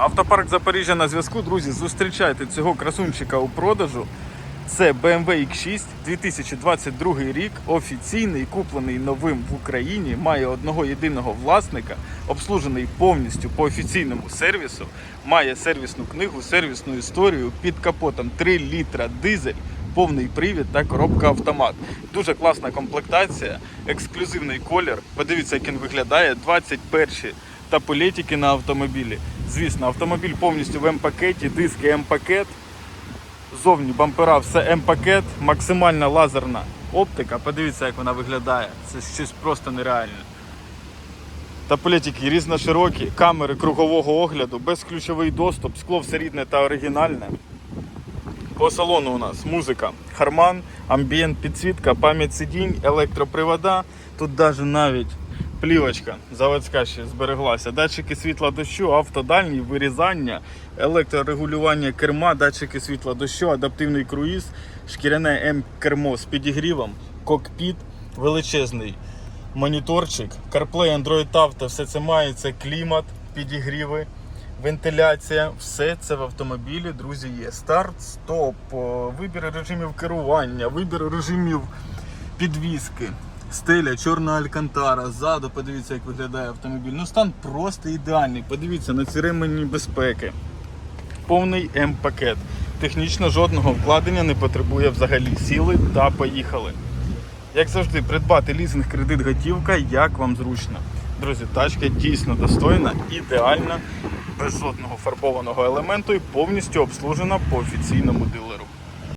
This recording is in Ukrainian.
Автопарк Запоріжжя на зв'язку. Друзі, зустрічайте цього красунчика у продажу. Це BMW X6 2022 рік, офіційний, куплений новим в Україні, має одного єдиного власника, обслужений повністю по офіційному сервісу, має сервісну книгу, сервісну історію під капотом 3 літра дизель, повний привід та коробка автомат. Дуже класна комплектація, ексклюзивний колір. Подивіться, як він виглядає. 21 та політики на автомобілі. Звісно, автомобіль повністю в М-пакеті, диски М-пакет. Зовні бампера все М-пакет, максимальна лазерна оптика. Подивіться, як вона виглядає. Це щось просто нереальне. Та політики різноширокі, камери кругового огляду, безключовий доступ, скло все рідне та оригінальне. По салону у нас музика, харман, амбієнт, підсвітка, пам'ять сидінь, електропривода. Тут навіть навіть плівочка заводська ще збереглася. Датчики світла дощу, автодальні, вирізання, електрорегулювання керма, датчики світла дощу, адаптивний круїз, шкіряне М-кермо з підігрівом, кокпіт, величезний моніторчик, CarPlay, Android Auto, все це має, це клімат, підігріви, вентиляція, все це в автомобілі, друзі, є. Старт, стоп, вибір режимів керування, вибір режимів підвіски. Стеля, чорна алькантара, ззаду, подивіться, як виглядає автомобіль. Ну стан просто ідеальний. Подивіться на ці ремені безпеки. Повний М-пакет. Технічно жодного вкладення не потребує взагалі. Сіли та поїхали. Як завжди, придбати лізинг, кредит, готівка, як вам зручно. Друзі, тачка дійсно достойна, ідеальна, без жодного фарбованого елементу і повністю обслужена по офіційному дилеру.